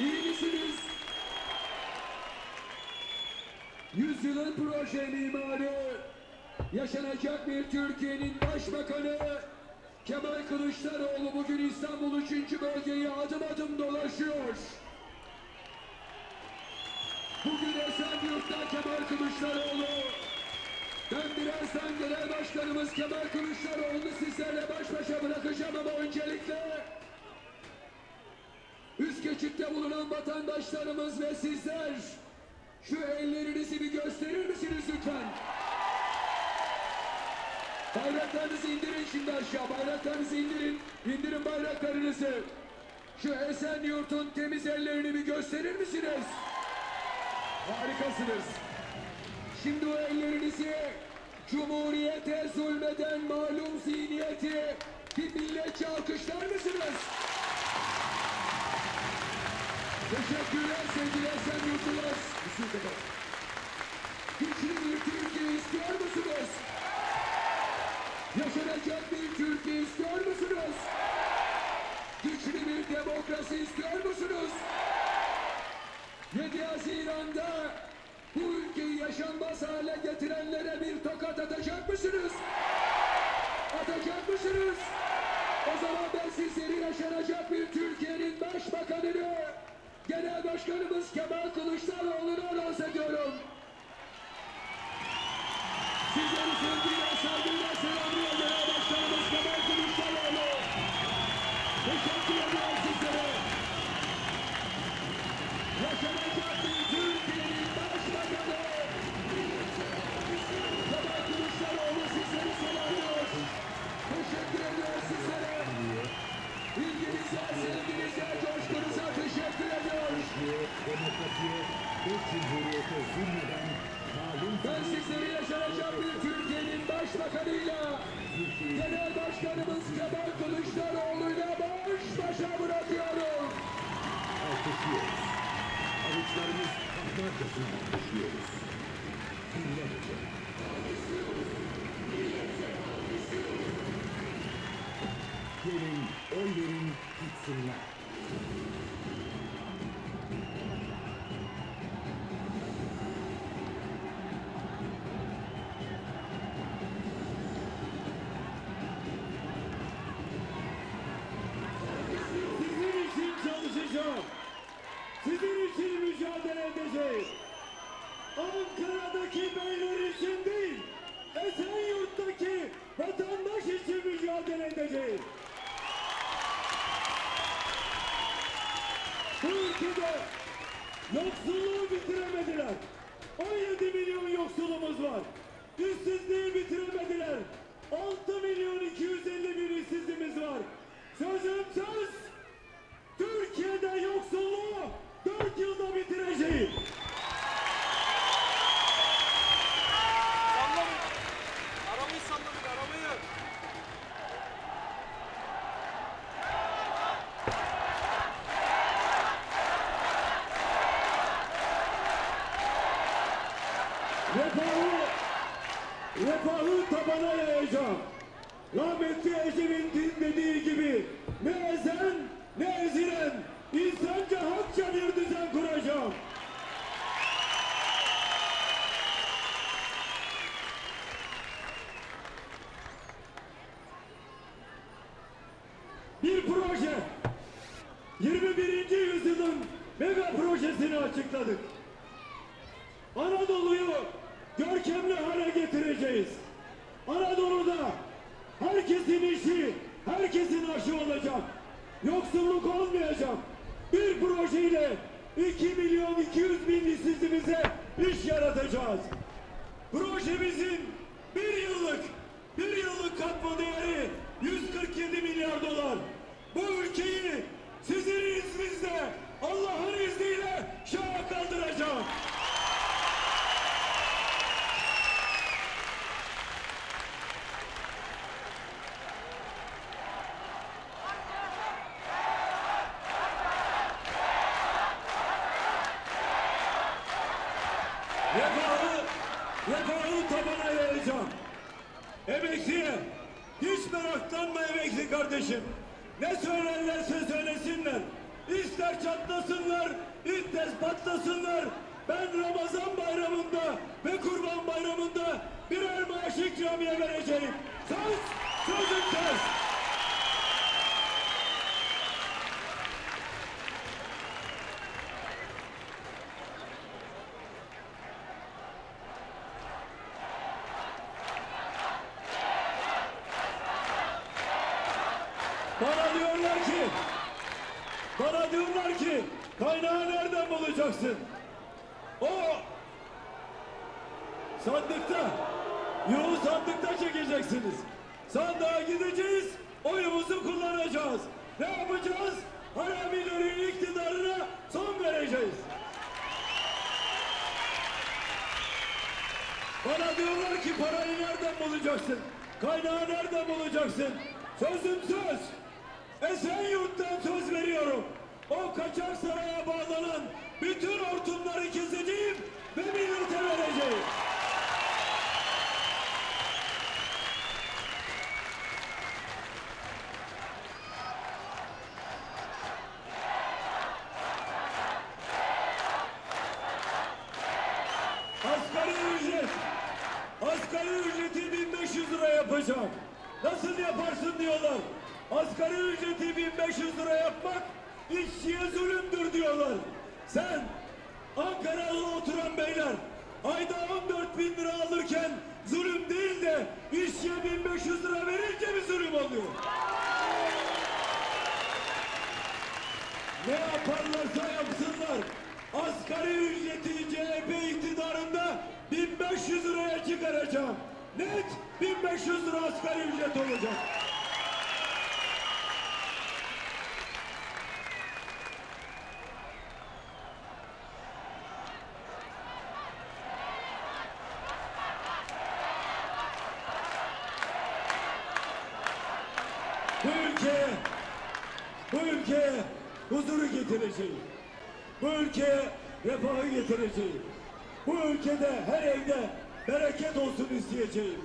İyi misiniz? Yüzyılın proje mimarı, yaşanacak bir Türkiye'nin başbakanı Kemal Kılıçdaroğlu bugün İstanbul 3. bölgeyi adım adım dolaşıyor. Bugün Esenyurt'ta Kemal Kılıçdaroğlu. Ben birazdan genel başkanımız Kemal Kılıçdaroğlu'nu sizlerle baş başa bırakacağım ama öncelikle geçitte bulunan vatandaşlarımız ve sizler şu ellerinizi bir gösterir misiniz lütfen? Bayraklarınızı indirin şimdi aşağı. Bayraklarınızı indirin. İndirin bayraklarınızı. Şu Esenyurt'un temiz ellerini bir gösterir misiniz? Harikasınız. Şimdi o ellerinizi Cumhuriyete zulmeden malum zihniyeti bir milletçe alkışlar mısınız? Teşekkürler sevgili Esenyurtlular. Müzik kapat. Güçlü bir Türkiye istiyor musunuz? Yaşanacak bir Türkiye istiyor musunuz? Güçlü bir demokrasi istiyor musunuz? 7 Haziran'da bu ülkeyi yaşanmaz hale getirenlere bir tokat atacak mısınız? Atacak mısınız? O zaman ben sizleri yaşanacak bir Türkiye'nin başbakanını, genel başkanımız Kemal Kılıçdaroğlu'nu anons ediyorum. Sizleri sevgiyle, saygıyla selamlıyor genel başkanımız Kemal Kılıçdaroğlu. Teşekkür ediyorum sizlere. Yaşanacak Başkanımız Kemal Kılıçdaroğlu'yla baş başa bırakıyorum. alkışlıyoruz. Avuçlarımız patlarcasına alkışlıyoruz. Binlerce. Gelin, oy verin, gitsinler. Söz. Türkiye'de yoksulluğu 4 yılda. Sallamayın. Arabayı sallamayın arabayı. Refahı, refahı tabana yayacağım. Rahmetli Ecevit'in dediği gibi ne ezen ne ezilen insanca hakça bir düzen kuracağım. Bir proje. 21. yüzyılın mega projesini açıkladık. Anadolu'yu görkemli hale getireceğiz. Anadolu'da herkesin işi, herkesin aşı olacak. Yoksulluk olmayacak. Bir projeyle 2 milyon 200 bin işsizimize iş yaratacağız. Projemizin bir yıllık, bir yıllık katma değeri 147 milyar dolar. Bu ülkeyi sizin izninizle, Allah'ın izniyle şaha kaldıracağım. Refahı, refahı tabana yayacağım. Emekliye, hiç meraklanma emekli kardeşim. Ne söylerlerse söylesinler. İster çatlasınlar, İddes patlasınlar. Ben Ramazan bayramında ve Kurban bayramında birer maaş ikramiye vereceğim. Söz, sözüm söz. Bana diyorlar ki, bana diyorlar ki kaynağı nereden bulacaksın? O sandıkta, yuhu sandıkta çekeceksiniz. Sandığa gideceğiz, oyumuzu kullanacağız. Ne yapacağız? Haramilerin iktidarına son vereceğiz. Bana diyorlar ki parayı nereden bulacaksın? Kaynağı nereden bulacaksın? Sözüm söz. Esenyurt'tan söz veriyorum. O kaçak saraya bağlanan bütün hortumları keseceğim ve millete vereceğim. Asgari ücret. Asgari ücreti 1500 lira yapacağım. Nasıl yaparsın diyorlar. Asgari ücreti 1500 lira yapmak işçiye zulümdür diyorlar. Sen Ankara'da oturan beyler ayda 14 bin lira alırken zulüm değil de işçiye 1500 lira verince mi zulüm oluyor? Ne yaparlarsa yapsınlar. Asgari ücreti CHP iktidarında 1500 liraya çıkaracağım. Net 1500 lira asgari ücret olacak. Bu ülkeye, bu ülkeye huzuru getireceğim. Bu ülkeye refahı getireceğim. Bu ülkede her evde bereket olsun isteyeceğim.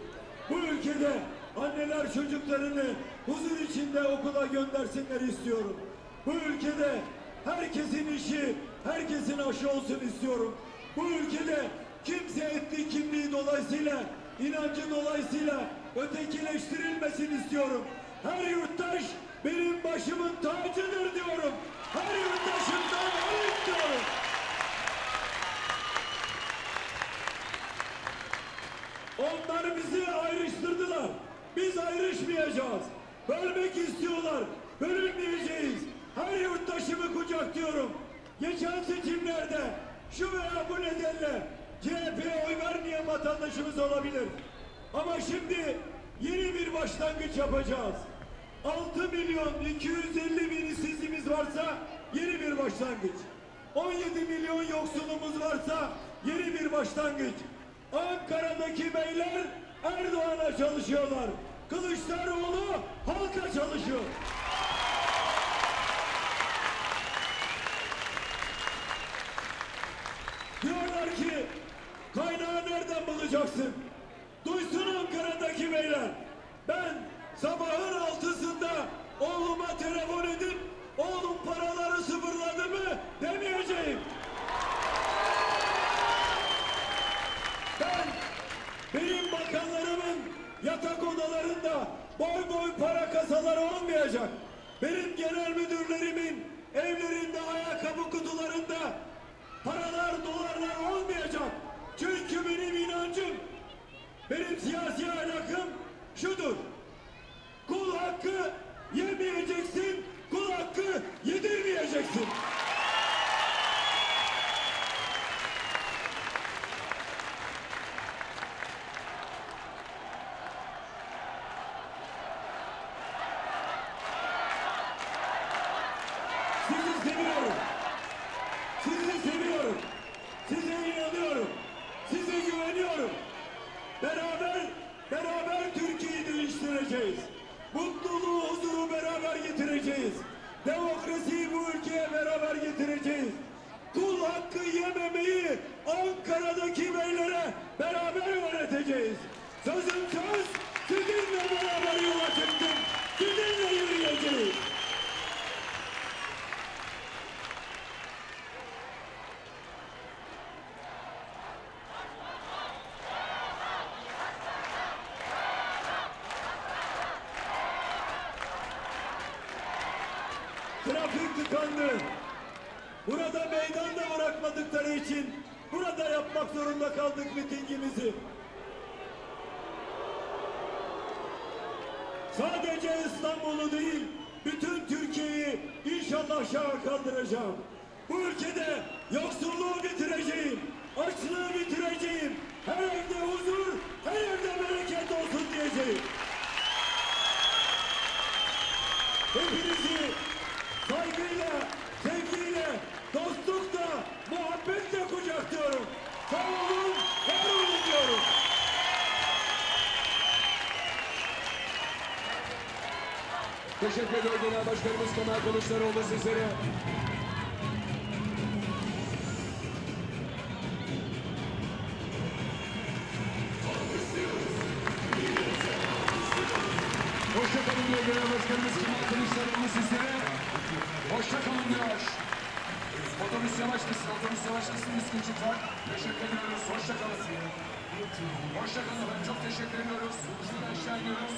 Bu ülkede anneler çocuklarını huzur içinde okula göndersinler istiyorum. Bu ülkede herkesin işi, herkesin aşı olsun istiyorum. Bu ülkede kimse etnik kimliği dolayısıyla, inancı dolayısıyla ötekileştirilmesin istiyorum. Her yurttaş benim başımın tacıdır diyorum. Her yurttaşımdan oy istiyorum. Onlar bizi ayrıştırdılar. Biz ayrışmayacağız. Bölmek istiyorlar. Bölünmeyeceğiz. Her yurttaşımı kucaklıyorum. Geçen seçimlerde şu veya bu nedenle CHP'ye oy vermeyen vatandaşımız olabilir. Ama şimdi yeni bir başlangıç yapacağız. 6 milyon 250 bin işsizimiz varsa yeni bir başlangıç. 17 milyon yoksulumuz varsa yeni bir başlangıç. Ankara'daki beyler Erdoğan'a çalışıyorlar. Kılıçdaroğlu halka çalışıyor. Diyorlar ki kaynağı nereden bulacaksın? Duysun Ankara'daki beyler. Ben sabahın altısında oğluma telefon edip oğlum paraları sıfırladı mı demeyeceğim. Ben benim bakanlarımın yatak odalarında boy boy para kasaları olmayacak. Benim genel müdürlerimin evlerinde ayakkabı kutularında paralar dolarlar olmayacak. Çünkü benim inancım, benim siyasi ahlakım şudur. Kul hakkı yemeyeceksin, kul hakkı yedirmeyeceksin. Demokrasiyi bu ülkeye beraber getireceğiz. Kul hakkı yememeyi Ankara'daki beylere beraber öğreteceğiz. Sözüm söz, sizinle beraber yola çıktım. Sizinle trafik tıkandı. Burada meydan da bırakmadıkları için burada yapmak zorunda kaldık mitingimizi. Sadece İstanbul'u değil, bütün Türkiye'yi inşallah şaha kaldıracağım. Bu ülkede yoksulluğu bitireceğim, açlığı bitireceğim. Her evde huzur, her evde bereket olsun diyeceğim. Teşekkür ediyor Genel Başkanımız Kemal Kılıçdaroğlu sizlere. Hoşça kalın diyor Genel Başkanımız Kemal Kılıçdaroğlu sizlere. Hoşça kalın diyor. Otobüs yavaşlasın, otobüs yavaşlasın İskinçikler. Teşekkür ediyoruz, hoşça kalın. Hoşça kalın efendim, çok teşekkür ediyoruz. Şuradan aşağı iniyoruz.